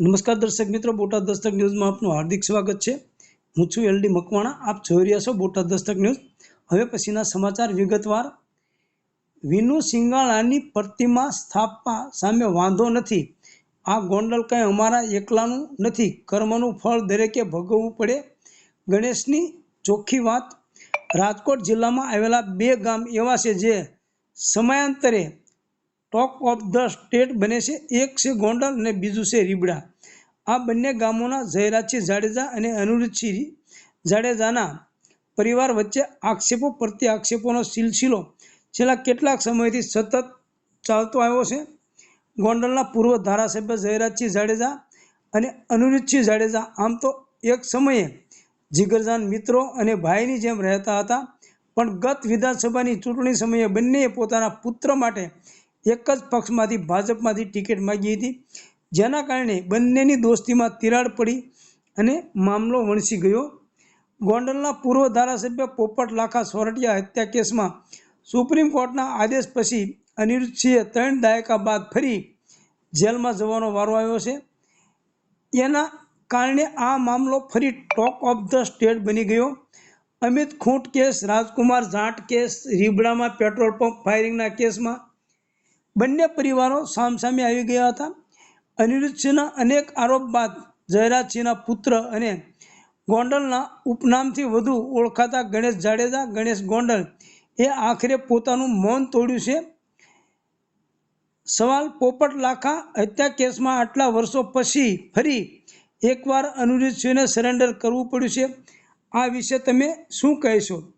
નમસ્કાર દર્શક મિત્રો, બોટાદ દસ્તક ન્યૂઝમાં આપનું હાર્દિક સ્વાગત છે. હું છું એલડી મકવાણા, આપ જોઈ રહ્યા છો બોટાદ દસ્તક ન્યૂઝ. હવે પછીના સમાચાર વિગતવાર. વિનુ સિંગાળાની પ્રતિમા સ્થાપવા સામે વાંધો નથી. આ ગોંડલ કંઈ અમારા એકલાનું નથી. કર્મનું ફળ દરેકે ભોગવવું પડે. ગણેશની ચોખ્ખી વાત. રાજકોટ જિલ્લામાં આવેલા બે ગામ એવા છે જે સમયાંતરે ટોક ઓફ ધ સ્ટેટ બને છે, એક છે ગોંડલ અને બીજું છે રીબડા. આ બંને ગામોના જયરાજસિંહ જાડેજા અને અનિરુદ્ધસિંહ જાડેજાના પરિવાર વચ્ચે આક્ષેપો પ્રત્યે આક્ષેપોનો સિલસિલો છેલ્લા કેટલાક સમયથી સતત ચાલતો આવ્યો છે. ગોંડલના પૂર્વ ધારાસભ્ય જયરાજસિંહ જાડેજા અને અનિરુદ્ધસિંહ જાડેજા આમ તો એક સમયે જીગરજાન મિત્રો અને ભાઈની જેમ રહેતા હતા, પણ ગત વિધાનસભાની ચૂંટણી સમયે બંનેએ પોતાના પુત્ર માટે એક જ પક્ષમાંથી ભાજપમાંથી ટિકિટ માગી હતી. જેના કારણે બંનેની દોસ્તીમાં તિરાડ પડી અને મામલો વણસી ગયો. ગોંડલના પૂર્વ ધારાસભ્ય પોપટ લાખા સોરઠિયા હત્યા કેસમાં સુપ્રીમ કોર્ટના આદેશ પછી અનિરુદ્ધસિંહે ત્રણ દાયકા બાદ ફરી જેલમાં જવાનો વારો આવ્યો છે. એના કારણે આ મામલો ફરી ટોક ઓફ ધ સ્ટેટ બની ગયો. અમિત ખૂંટ કેસ, રાજકુમાર જાટ કેસ, રીબડામાં પેટ્રોલ પંપ ફાયરિંગના કેસમાં બંને પરિવારો સામસામે આવી ગયા હતા. અનિરુદ્ધસિંહના અનેક આરોપ બાદ જયરાજસિંહના પુત્ર અને ગોંડલના ઉપનામથી વધુ ઓળખાતા ગણેશ જાડેજા, ગણેશ ગોંડલ એ આખરે પોતાનું મૌન તોડ્યું છે. સવાલ પોપટ લાખા હત્યા કેસમાં આટલા વર્ષો પછી ફરી એકવાર અનિરુદ્ધસિંહને સરેન્ડર કરવું પડ્યું છે. આ વિશે તમે શું કહેશો?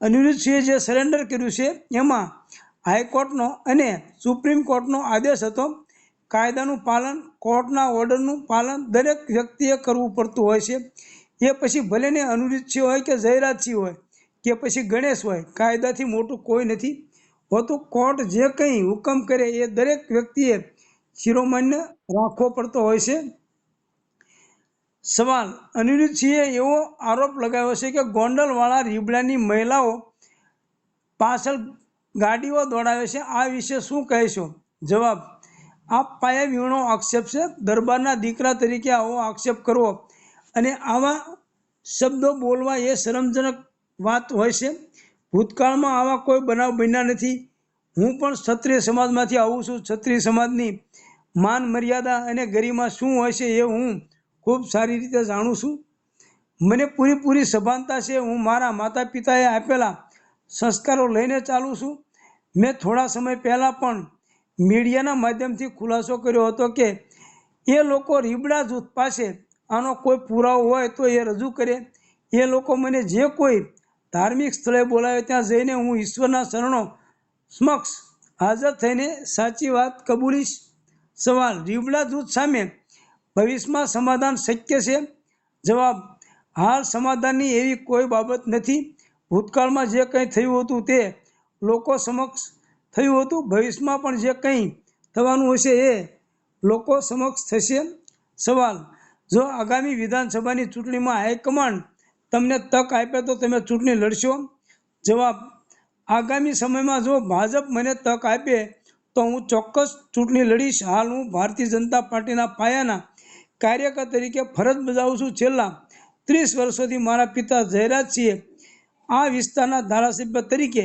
અનિરુદ્ધસિંહે જે સરેન્ડર કર્યું છે, એમાં હાઈકોર્ટનો અને સુપ્રીમ કોર્ટનો આદેશ હતો. કાયદાનું પાલન, કોર્ટના ઓર્ડરનું પાલન દરેક વ્યક્તિએ કરવું પડતું હોય છે. એ પછી ભલે ને અનિરુદ્ધસિંહ હોય કે જયરાજસિંહ હોય કે પછી ગણેશ હોય, કાયદાથી મોટું કોઈ નથી. હોતું કોર્ટ જે કંઈ હુકમ કરે એ દરેક વ્યક્તિએ શિરોમાન્ય રાખવો પડતો હોય છે. સવાલ અનિરુદ્ધસિંહે એવો આરોપ લગાવ્યો છે કે ગોંડલવાળા રીબડાની મહિલાઓ પાછળ ગાડીઓ દોડાવે છે. આ વિશે શું કહેશો? જવાબ આ પાયા વીણો આક્ષેપ છે. દરબારના દીકરા તરીકે આવો આક્ષેપ કરવો. અને આવા શબ્દો બોલવા એ શરમજનક વાત હોય છે. ભૂતકાળમાં આવા કોઈ બનાવ બન્યા નથી. હું પણ ક્ષત્રિય સમાજમાંથી આવું છું. ક્ષત્રિય સમાજની માન મર્યાદા અને ગરિમા શું હોય છે એ હું ખૂબ સારી રીતે જાણું છું. મને પૂરેપૂરી સભાનતા છે. હું મારા માતા પિતાએ આપેલા સંસ્કારો લઈને ચાલું છું. મેં થોડા સમય પહેલાં પણ મીડિયાના માધ્યમથી ખુલાસો કર્યો હતો કે એ લોકો રીબડા જૂથ પાસે આનો કોઈ પુરાવો હોય તો એ રજૂ કરે. એ લોકો મને જે કોઈ ધાર્મિક સ્થળે બોલાવે ત્યાં જઈને હું ઈશ્વરના શરણો સમક્ષ હાજર થઈને સાચી વાત કબૂલીશ. સવાલ રીબડા જૂથ સામે ભવિષ્યમાં સમાધાન શક્ય છે? જવાબ, હાલ સમાધાનની એવી કોઈ બાબત નથી. ભૂતકાળમાં જે કંઈ થયું હતું તે લોકો સમક્ષ થયું હતું. ભવિષ્યમાં પણ જે કંઈ થવાનું હશે એ લોકો સમક્ષ થશે સવાલ. જો આગામી વિધાનસભાની ચૂંટણીમાં હાઈકમાન્ડ તમને તક આપે તો તમે ચૂંટણી લડશો જવાબ, આગામી સમયમાં જો ભાજપ મને તક આપે તો હું ચોક્કસ ચૂંટણી લડીશ. હાલ હું ભારતીય જનતા પાર્ટીના પાયાના કાર્યકર તરીકે ફરજ બજાવું છું. છેલ્લા ત્રીસ વર્ષોથી મારા પિતા જયરાજસિંહે આ વિસ્તારના ધારાસભ્ય તરીકે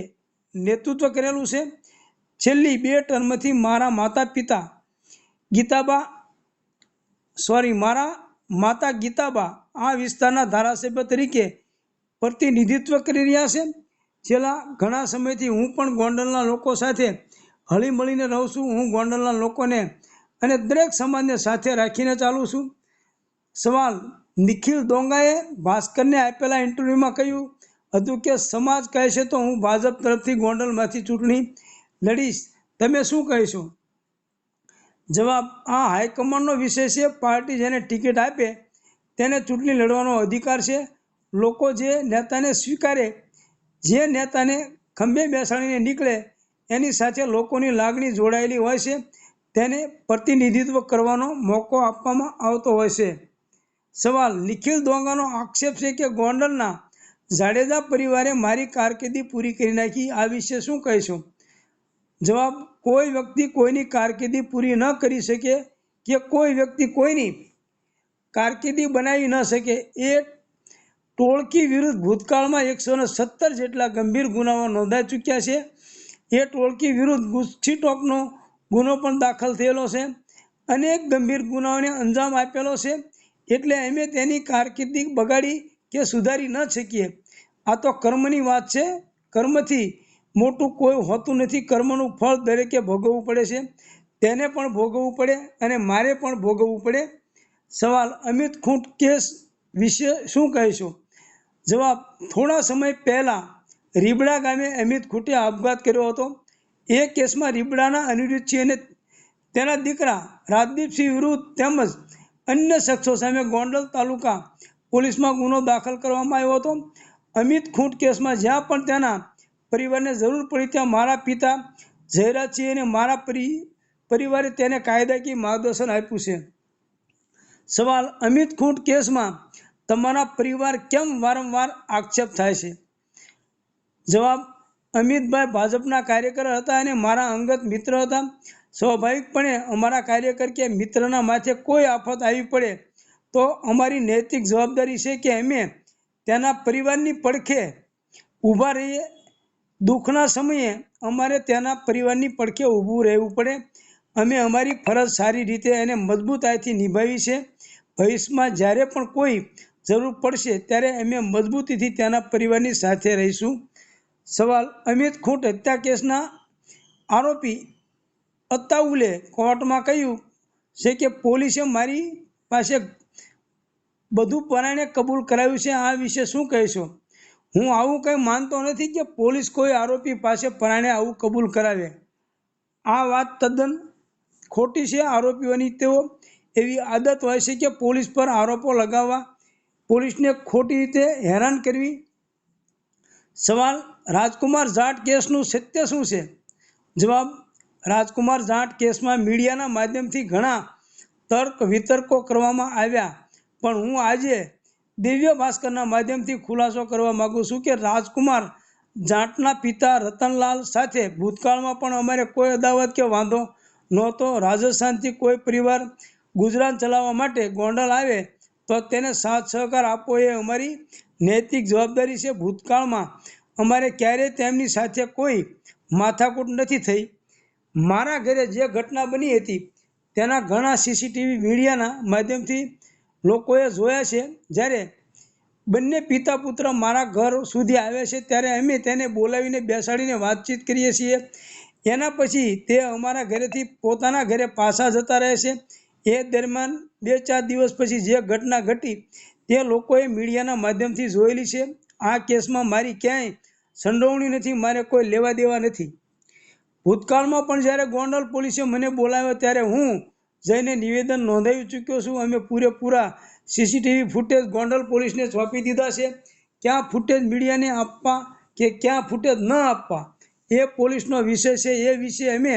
નેતૃત્વ કરેલું છે. છેલ્લી બે ટર્મથી મારા માતા પિતા ગીતાબા સોરી મારા માતા ગીતાબા આ વિસ્તારના ધારાસભ્ય તરીકે પ્રતિનિધિત્વ કરી રહ્યા છે. છેલ્લા ઘણા સમયથી હું પણ ગોંડલના લોકો સાથે હળી મળીને રહું છું. હું ગોંડલના લોકોને અને દરેક સમાજને સાથે રાખીને ચાલું છું. સવાલ નિખિલ દોંગાએ ભાસ્કરને આપેલા ઇન્ટરવ્યૂમાં કહ્યું હતું કે સમાજ કહે છે તો હું ભાજપ તરફથી ગોંડલમાંથી ચૂંટણી લડીશ. તમે શું કહીશો? જવાબ, આ હાઈકમાન્ડનો વિષય છે પાર્ટી જેને ટિકિટ આપે તેને ચૂંટણી લડવાનો અધિકાર છે. લોકો જે નેતાને સ્વીકારે, જે નેતાને ખંભે બેસાડીને નીકળે, એની સાથે લોકોની લાગણી જોડાયેલી હોય છે, તેને પ્રતિનિધિત્વ કરવાનો મોકો આપવામાં આવતો હોય છે. સવાલ, નિખિલ દોંગાનો આક્ષેપ છે કે ગોંડલના જાડેજા પરિવારે મારી કારકિર્દી પૂરી કરી નાખી. આ વિશે શું કહેશો? જવાબ, કોઈ વ્યક્તિ કોઈની કારકિર્દી પૂરી ન કરી શકે કે કોઈ વ્યક્તિ કોઈની કારકિર્દી બનાવી ન શકે. એ ટોળકી વિરુદ્ધ ભૂતકાળમાં એકસો ને સત્તર જેટલા ગંભીર ગુનાઓ નોંધાઈ ચૂક્યા છે. એ ટોળકી વિરુદ્ધ ગુસ્સીટોકનો ગુનો પણ દાખલ થયેલો છે. અનેક ગંભીર ગુનાઓને અંજામ આપેલો છે. એટલે અમે તેની કારકિર્દી બગાડી કે સુધારી ન શકીએ. આ તો કર્મની વાત છે. કર્મથી મોટું કોઈ હોતું નથી. કર્મનું ફળ દરેકે ભોગવવું પડે છે. તેને પણ ભોગવવું પડે અને મારે પણ ભોગવવું પડે. સવાલ અમિત ખૂંટ કેસ વિશે શું કહીશું? જવાબ, થોડા સમય પહેલાં રીબડા ગામે અમિત ખૂંટે આપઘાત કર્યો હતો. એ કેસમાં રીબડાના અનિરુદ્ધસિંહ અને તેના દીકરા રાજદીપસિંહ વિરુદ્ધ તેમજ અન્ય શખ્સો સામે ગોંડલ તાલુકા પોલીસમાં ગુનો દાખલ કરવામાં આવ્યો હતો. અમિત ખૂંટ કેસમાં જ્યાં પણ તેના પરિવારને જરૂર પડી ત્યાં મારા પિતા જયરાજસિંહ અને મારા પરિ, પરિવારે તેને કાયદાકીય માર્ગદર્શન આપ્યું છે. સવાલ, અમિત ખૂંટ કેસમાં તમારા પરિવાર કેમ વારંવાર આક્ષેપ થાય છે? જવાબ, અમિતભાઈ ભાજપના કાર્યકર હતા અને મારા અંગત મિત્ર હતા. સ્વાભાવિકપણે અમારા કાર્યકર કે મિત્રના માથે કોઈ આફત આવી પડે તો અમારી નૈતિક જવાબદારી છે કે અમે તેના પરિવારની પડખે ઊભા રહીએ. દુઃખના સમયે અમારે તેના પરિવારની પડખે ઊભું રહેવું પડે. અમે અમારી ફરજ સારી રીતે અને મજબૂતાઈથી નિભાવી છે. ભવિષ્યમાં જ્યારે પણ કોઈ જરૂર પડશે ત્યારે અમે મજબૂતીથી તેના પરિવારની સાથે રહીશું. સવાલ, અમિત ખૂંટ હત્યા કેસના આરોપી અત્તાઉલે કોર્ટમાં કહ્યું છે કે પોલીસે મારી પાસે બધું પરાણે કબૂલ કરાવ્યું છે, આ વિશે શું કહીશું? હું આવું કંઈ માનતો નથી કે પોલીસ કોઈ આરોપી પાસે પરાણે આવું કબૂલ કરાવે. આ વાત તદ્દન ખોટી છે આરોપીઓની. તેઓ એવી આદત હોય છે કે પોલીસ પર આરોપો લગાવવા પોલીસને ખોટી રીતે હેરાન કરવી. સવાલ, રાજકુમાર જાટ કેસનું સત્ય શું છે? જવાબ, રાજકુમાર જાટ કેસમાં મીડિયાના માધ્યમથી ઘણા તર્ક વિતર્કો કરવામાં આવ્યા. પણ હું આજે દિવ્ય ભાસ્કરના માધ્યમથી ખુલાસો કરવા માગું છું કે રાજકુમાર જાટના પિતા રતનલાલ સાથે ભૂતકાળમાં પણ અમારે કોઈ અદાવત કે વાંધો નહોતો. રાજસ્થાનથી કોઈ પરિવાર ગુજરાત ચલાવવા માટે ગોંડલ આવે તો તેને સાથ સહકાર આપવો એ અમારી નૈતિક જવાબદારી છે. ભૂતકાળમાં અમારે ક્યારેય તેમની સાથે કોઈ માથાકૂટ નથી થઈ. મારા ઘરે જે ઘટના બની હતી તેના ઘણા સીસીટીવી મીડિયાના માધ્યમથી લોકોએ જોયા છે, જ્યારે બંને પિતા પુત્ર મારા ઘર સુધી આવે છે, ત્યારે અમે તેને બોલાવીને બેસાડીને વાતચીત કરીએ છીએ. એના પછી તે અમારા ઘરેથી પોતાના ઘરે પાછા જતા રહે છે. એ દરમિયાન બે ચાર દિવસ પછી જે ઘટના ઘટી, તે લોકોએ મીડિયાના માધ્યમથી જોયેલી છે. આ કેસમાં મારી ક્યાંય સંડોવણી નથી, મારે કોઈ લેવા દેવા નથી. ભૂતકાળમાં પણ જ્યારે ગોંડલ પોલીસે મને બોલાવ્યો, ત્યારે હું જઈને નિવેદન નોંધાવી ચૂક્યો છું. અમે પૂરેપૂરા સીસીટીવી ફૂટેજ ગોંડલ પોલીસને સોંપી દીધા છે. ક્યાં ફૂટેજ મીડિયાને આપવા કે ક્યાં ફૂટેજ ન આપવા એ પોલીસનો વિષય છે. એ વિશે અમે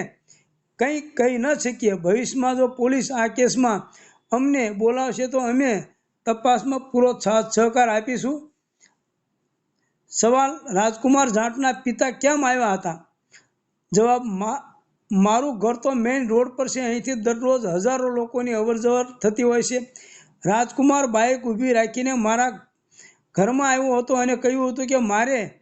કંઈ કહી ન શકીએ. ભવિષ્યમાં જો પોલીસ આ કેસમાં અમને બોલાવશે તો અમે તપાસમાં પૂરો સાથ સહકાર આપીશું. સવાલ રાજકુમાર જાટના પિતા કેમ આવ્યા હતા? જવાબ મારું ઘર તો મેઇન રોડ પર છે. અહીંથી દરરોજ હજારો લોકોની અવરજવર થતી હોય છે. રાજકુમાર બાઇક ઊભી રાખીને મારા ઘરમાં આવ્યો હતો અને કહ્યું હતું કે મારે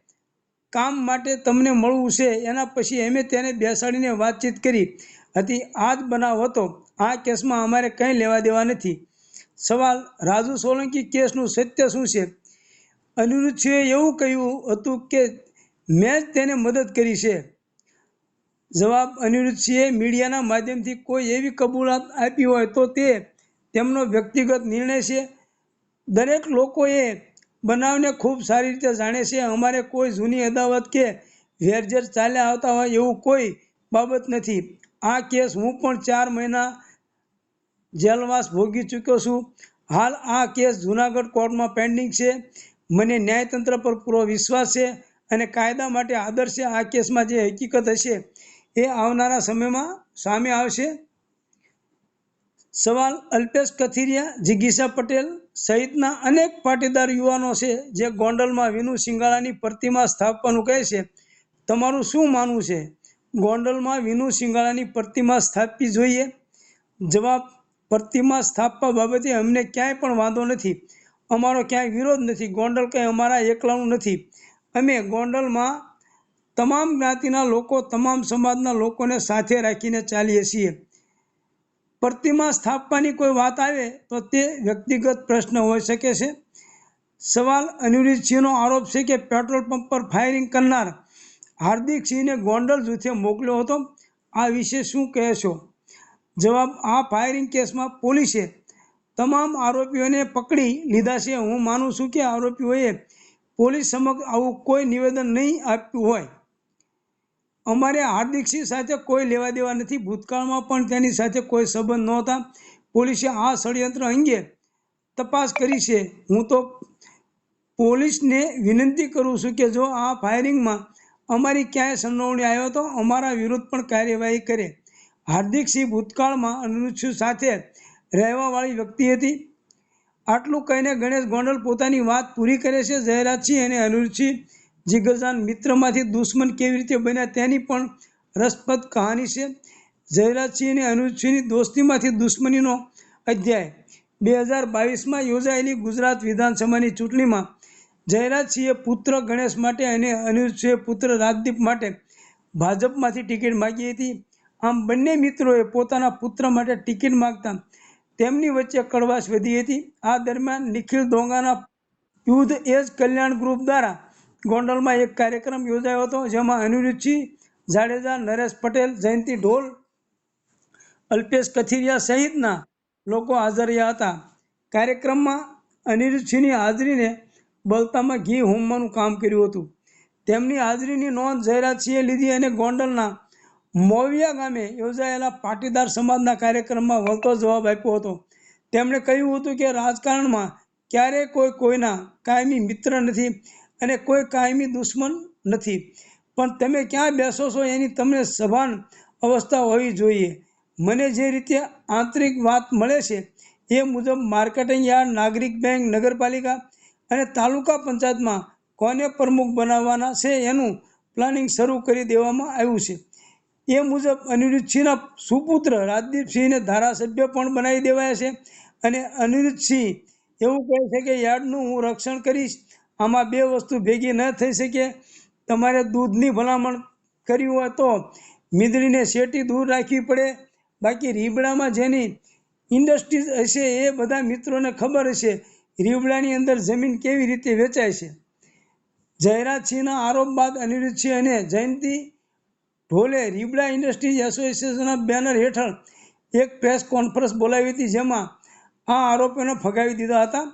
કામ માટે તમને મળવું છે. એના પછી અમે તેને બેસાડીને વાતચીત કરી. હતી આ જ બનાવ હતો. આ કેસમાં અમારે કંઈ લેવા દેવા નથી. સવાલ, રાજુ સોલંકી કેસનું સત્ય શું છે? અનિરુદ્ધસિંહે એવું કહ્યું હતું કે, મેં જ તેને મદદ કરી છે. જવાબ અનિરુદ્ધસિંહે મીડિયાના માધ્યમથી કોઈ એવી કબૂલાત આપી હોય તો તે તેમનો વ્યક્તિગત નિર્ણય છે. દરેક લોકોએ બનાવને ખૂબ સારી રીતે જાણે છે. અમારે કોઈ જૂની અદાવત કે વેરઝેર ચાલ્યા આવતા હોય એવું કોઈ બાબત નથી. આ કેસ હું પણ ચાર મહિના જેલવાસ ભોગી ચૂક્યો છું. હાલ આ કેસ જૂનાગઢ કોર્ટમાં પેન્ડિંગ છે. મને ન્યાયતંત્ર પર પૂરો વિશ્વાસ છે અને કાયદા માટે આદર છે. આ કેસમાં જે હકીકત હશે એ આવનારા સમયમાં સામે આવશે. સવાલ અલ્પેશ કથિરિયા જિગીસા પટેલ સહિતના અનેક પાટીદાર યુવાનો છે, જે ગોંડલમાં વિનુ સિંગાળાની પ્રતિમા સ્થાપવાનું કહે છે. તમારું શું માનવું છે? ગોંડલમાં વિનુ સિંગાળાની પ્રતિમા સ્થાપવી જોઈએ? જવાબ, પ્રતિમા સ્થાપવા બાબતે અમને ક્યાંય પણ વાંધો નથી. અમારો ક્યાંય વિરોધ નથી. ગોંડલ કંઈ અમારા એકલાનું નથી. અમે ગોંડલમાં તમામ જ્ઞાતિના લોકો, તમામ સમાજના લોકોને સાથે રાખીને ચાલીએ છીએ. પ્રતિમા સ્થાપવાની કોઈ વાત આવે તો તે વ્યક્તિગત પ્રશ્ન હોઈ શકે છે. સવાલ અનિરુદ્ધસિંહનો આરોપ છે કે પેટ્રોલ પંપ પર ફાયરિંગ કરનાર હાર્દિકસિંહને ગોંડલ જૂથે મોકલ્યો હતો. આ વિશે શું કહેશો? જવાબ, આ ફાયરિંગ કેસમાં પોલીસે તમામ આરોપીઓને પકડી લીધા છે. હું માનું છું કે આરોપીઓએ પોલીસ સમક્ષ આવું કોઈ નિવેદન નહીં આપ્યું હોય. અમારે હાર્દિકસિંહ સાથે કોઈ લેવા દેવા નથી. ભૂતકાળમાં પણ તેની સાથે કોઈ સંબંધ નહોતા. પોલીસે આ ષડયંત્ર અંગે તપાસ કરી છે. હું તો પોલીસને વિનંતી કરું છું કે જો આ ફાયરિંગમાં અમારી ક્યાંય સંડોવણી આવ્યો તો અમારા વિરુદ્ધ પણ કાર્યવાહી કરે. હાર્દિકસિંહ ભૂતકાળમાં અનિરુદ્ધસિંહ સાથે રહેવાવાળી વ્યક્તિ હતી. આટલું કહીને ગણેશ ગોંડલ પોતાની વાત પૂરી કરે છે. જયરાજસિંહ અને અનિરુદ્ધસિંહ જીગરજાન મિત્રમાંથી દુશ્મન કેવી રીતે બન્યા તેની પણ રસપ્રદ કહાની છે. જયરાજસિંહ અને અનુજસિંહની દોસ્તીમાંથી દુશ્મનીનો અધ્યાય. બે હજાર બાવીસમાં યોજાયેલી ગુજરાત વિધાનસભાની ચૂંટણીમાં જયરાજસિંહે પુત્ર ગણેશ માટે અને અનુજસિંહે પુત્ર રાજદીપ માટે ભાજપમાંથી ટિકિટ માગી હતી. આમ બંને મિત્રોએ પોતાના પુત્ર માટે ટિકિટ માગતા તેમની વચ્ચે કડવાશ વધી હતી. આ દરમિયાન નિખિલ ડોંગાના યુદ્ધ એજ કલ્યાણ ગ્રુપ દ્વારા ગોંડલમાં એક કાર્યક્રમ યોજાયો હતો, જેમાં અનિરુદ્ધસિંહ જાડેજા, નરેશ પટેલ, જયંતિ ઢોલ, અલ્પેશ કથિરિયા સહિતના લોકો હાજર રહ્યા હતા. કાર્યક્રમમાં અનિરુદ્ધસિંહની હાજરીને બલતામાં ઘી હોમવાનું કામ કર્યું હતું. તેમની હાજરીની નોંધ જયરાજસિંહે લીધી અને ગોંડલના મોવિયા ગામે યોજાયેલા પાટીદાર સમાજના કાર્યક્રમમાં વળતો જવાબ આપ્યો હતો. તેમણે કહ્યું હતું કે રાજકારણમાં ક્યારેય કોઈ કોઈના કાયમી મિત્ર નથી. અને કોઈ કાયમી દુશ્મન નથી. પણ તમે ક્યાં બેસો છો એની તમને સભાન અવસ્થા હોવી જોઈએ. મને જે રીતે આંતરિક વાત મળે છે, એ મુજબ માર્કેટિંગ યાર્ડ, નાગરિક બેંક, નગરપાલિકા અને તાલુકા પંચાયતમાં કોને પ્રમુખ બનાવવાના છે એનું પ્લાનિંગ શરૂ કરી દેવામાં આવ્યું છે. એ મુજબ અનિરુદ્ધસિંહના સુપુત્ર રાજદીપસિંહને ધારાસભ્ય પણ બનાવી દેવાયા છે અને અનિરુદ્ધસિંહ એવું કહે છે કે યાર્ડનું હું રક્ષણ કરીશ આમાં બે વસ્તુ ભેગી ન થઈ શકે. તમારે દૂધની ભલામણ કરવી હોય તો મીંદડીને શેટી દૂર રાખવી પડે. બાકી રીબડામાં જેની ઇન્ડસ્ટ્રીઝ હશે એ બધા મિત્રોને ખબર હશે રીબડાની અંદર જમીન કેવી રીતે વેચાય છે. જયરાજસિંહના આરોપ બાદ અનિરુદ્ધસિંહ અને જયંતિ ઢોલે રીબડા ઇન્ડસ્ટ્રીઝ એસોસિએશનના બેનર હેઠળ એક પ્રેસ કોન્ફરન્સ બોલાવી હતી જેમાં આ આરોપોને ફગાવી દીધા હતા.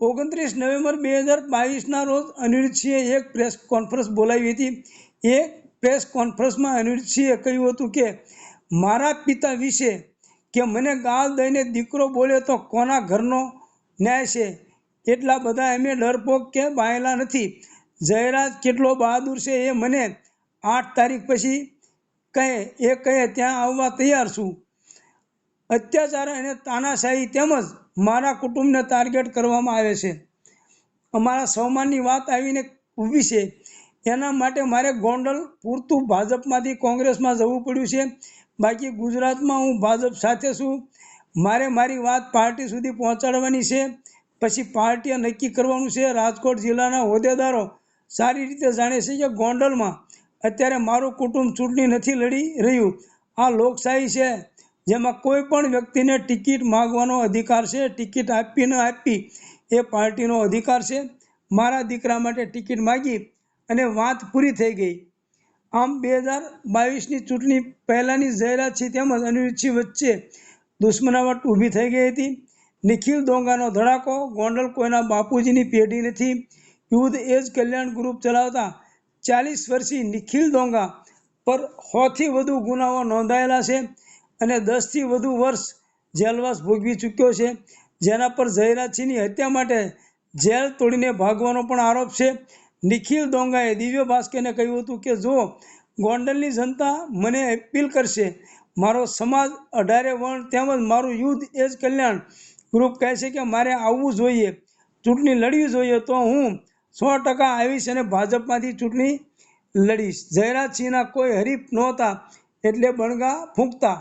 ઓગણત્રીસ નવેમ્બર બે હજાર બાવીસના રોજ અનિરુદ્ધસિંહે એક પ્રેસ કોન્ફરન્સ બોલાવી હતી. એ પ્રેસ કોન્ફરન્સમાં અનિરુદ્ધસિંહે કહ્યું હતું કે, મારા પિતા વિશે કે મને ગાળ દઈને દીકરો બોલે તો કોના ઘરનો ન્યાય છે? એટલા બધા અમે ડરપોક કે બાયેલા નથી. જયરાજ કેટલો બહાદુર છે એ મને આઠ તારીખ પછી કહે, એ કહે, ત્યાં આવવા તૈયાર છું. અત્યાચાર અને તાનાશાહી તેમજ મારા કુટુંબને ટાર્ગેટ કરવામાં આવે છે. અમારા સૌમાનની વાત આવીને ઊભી છે. એના માટે મારે ગોંડલ પૂરતું ભાજપમાંથી કોંગ્રેસમાં જવું પડ્યું છે. બાકી ગુજરાતમાં હું ભાજપ સાથે છું. મારે મારી વાત પાર્ટી સુધી પહોંચાડવાની છે. પછી પાર્ટીએ નક્કી કરવાનું છે રાજકોટ જિલ્લાના હોદ્દેદારો. સારી રીતે જાણે છે કે ગોંડલમાં અત્યારે મારું કુટુંબ ચૂંટણી નથી લડી રહ્યું. આ લોકશાહી છે. જેમાં કોઈ પણ વ્યક્તિને ટિકિટ માગવાનો અધિકાર છે, ટિકિટ આપી ન આપી એ પાર્ટીનો અધિકાર છે. મારા દીકરા માટે ટિકિટ માગી અને વાત પૂરી થઈ ગઈ. આમ બે હજાર બાવીસની ચૂંટણી પહેલાંની જાહેરાતથી તેમજ અનિરુદ્ધસિંહ વચ્ચે દુશ્મનાવટ ઊભી થઈ ગઈ હતી. નિખિલ દોંગાનો ધડાકો, ગોંડલ કોઈના બાપુજીની પેઢી નથી. યુદ્ધ એજ કલ્યાણ ગ્રુપ ચલાવતા ચાલીસ વર્ષીય નિખિલ દોંગા પર સોથી વધુ ગુનાઓ નોંધાયેલા છે. અને દસથી વધુ વર્ષ જેલવાસ ભોગવી ચૂક્યો છે. જેના પર જયરાજસિંહની હત્યા માટે જેલ તોડીને ભાગવાનો પણ આરોપ છે. નિખિલ દોંગાએ દિવ્ય ભાસ્કરને કહ્યું હતું કે, જો ગોંડલની જનતા મને અપીલ કરશે, મારો સમાજ અઢારે વર્ણ તેમજ મારું યુદ્ધ એ જ કલ્યાણ ગ્રુપ કહે છે કે, મારે આવવું જોઈએ. ચૂંટણી લડવી જોઈએ તો હું સો ટકા આવીશ અને ભાજપમાંથી ચૂંટણી લડીશ. જયરાજસિંહના કોઈ હરીફ નહોતા એટલે બણગા ફૂંકતા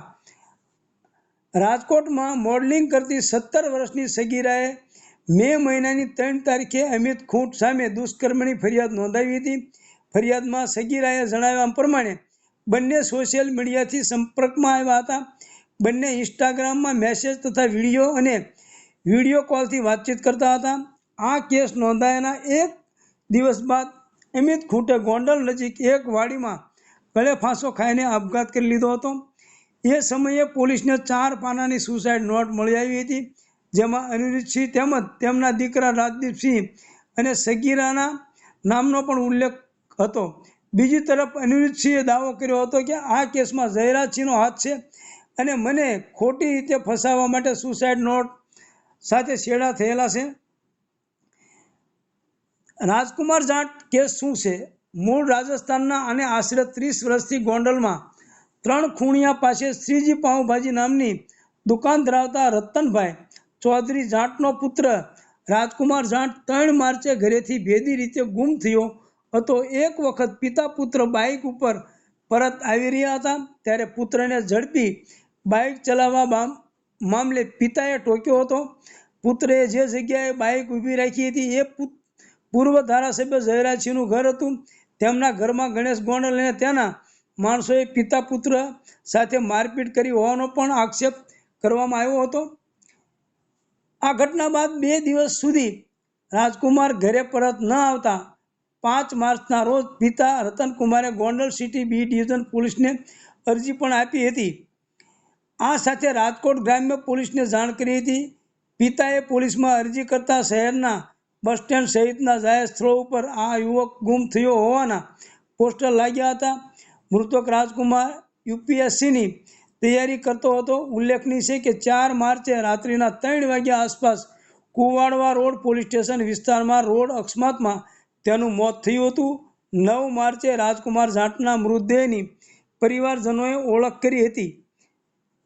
રાજકોટમાં મોડલિંગ કરતી સત્તર વર્ષની સગીરાએ મે મહિનાની ત્રણ તારીખે અમિત ખૂંટ સામે દુષ્કર્મની ફરિયાદ નોંધાવી હતી. ફરિયાદમાં સગીરાએ જણાવ્યા પ્રમાણે બંને સોશિયલ મીડિયાથી સંપર્કમાં આવ્યા હતા. બંને ઇન્સ્ટાગ્રામમાં મેસેજ તથા વીડિયો અને વીડિયો કોલથી વાતચીત કરતા હતા. આ કેસ નોંધાયાના એક દિવસ બાદ અમિત ખૂંટે ગોંડલ નજીક એક વાડીમાં ગળે ફાંસો ખાઈને આપઘાત કરી લીધો હતો. એ સમયે પોલીસને ચાર પાનાની સુસાઇડ નોટ મળી આવી હતી, જેમાં અનિરુદ્ધસિંહ તેમજ તેમના દીકરા રાજદીપસિંહ અને સગીરાના નામનો પણ ઉલ્લેખ હતો. બીજી તરફ અનિરુદ્ધસિંહે દાવો કર્યો હતો કે આ કેસમાં જયરાજસિંહનો હાથ છે અને મને ખોટી રીતે ફસાવવા માટે સુસાઇડ નોટ સાથે છેડા થયેલા છે. રાજકુમાર જાટ કેસ શું છે? મૂળ રાજસ્થાનના અને આશરે ત્રીસ વર્ષથી ગોંડલમાં ત્રણ ખૂણિયા પાસે શ્રીજી પાઉંભાજી નામની દુકાન ધરાવતા રતનભાઈ ચૌધરી જાટનો પુત્ર રાજકુમાર જાટ ત્રણ માર્ચે ઘરેથી ભેદી રીતે ગુમ થયો હતો. એક વખત પિતા પુત્ર બાઇક ઉપર પરત આવી રહ્યા હતા. ત્યારે પુત્રને ઝડપી બાઇક ચલાવવા મામલે પિતાએ ટોક્યો હતો. પુત્રએ જે જગ્યાએ બાઇક ઊભી રાખી હતી એ પૂર્વ ધારાસભ્ય જયરાજસિંહનું ઘર હતું. તેમના ઘરમાં ગણેશ ગોંડલ અને તેના માણસોએ પિતા પુત્ર સાથે મારપીટ કરી હોવાનો પણ આક્ષેપ કરવામાં આવ્યો હતો. આ ઘટના બાદ બે દિવસ સુધી રાજકુમાર ઘરે પરત ન આવતા પાંચ માર્ચના રોજ પિતા રતનકુમારે ગોંડલ સિટી બી ડિવિઝન પોલીસને અરજી પણ આપી હતી. આ સાથે રાજકોટ ગ્રામ્ય પોલીસને જાણ કરી હતી. પિતાએ પોલીસમાં અરજી કરતા શહેરના બસ સ્ટેન્ડ સહિતના જાહેર સ્થળો ઉપર આ યુવક ગુમ થયો હોવાના પોસ્ટર લાગ્યા હતા. મૃતક રાજકુમાર યુપીએસસીની તૈયારી કરતો હતો. ઉલ્લેખનીય છે કે ચાર માર્ચે રાત્રિના ત્રણ વાગ્યા આસપાસ કુવાડવા રોડ પોલીસ સ્ટેશન વિસ્તારમાં રોડ અકસ્માતમાં તેનું મોત થયું હતું. નવ માર્ચે રાજકુમાર જાટના મૃતદેહની પરિવારજનોએ ઓળખ કરી હતી.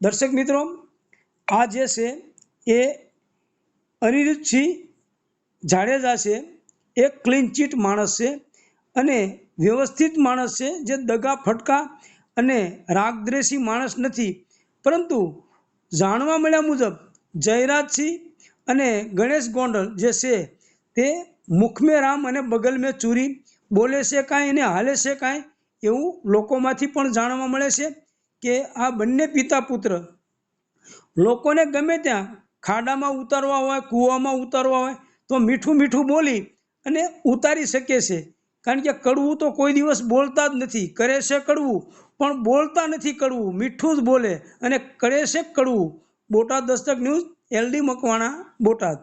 દર્શક મિત્રો, આ જે છે એ અનિરુદ્ધસિંહ જાડેજા છે. એક ક્લીન ચીટ માણસ છે અને વ્યવસ્થિત માણસ છે, જે દગા, ફટકા અને રાગદ્રેસી માણસ નથી. પરંતુ જાણવા મળ્યા મુજબ જયરાજસિંહ અને ગણેશ ગોંડલ જે છે, તે મુખ મેં રામ અને બગલ મેં ચૂરી, બોલે છે કાંઈ અને હાલે છે કાંઈ એવું લોકોમાંથી પણ જાણવા મળે છે કે આ બંને પિતા પુત્ર લોકોને ગમે ત્યાં ખાડામાં ઉતારવા હોય, કૂવામાં ઉતારવા હોય તો મીઠું મીઠું બોલી અને ઉતારી શકે છે. કારણ કે કડવું તો કોઈ દિવસ બોલતા જ નથી. કરે છે કડવું, પણ બોલતા નથી કડવું. મીઠું જ બોલે અને કરે છે કડવું. Botad Dastak news, LD Makwana, Botad.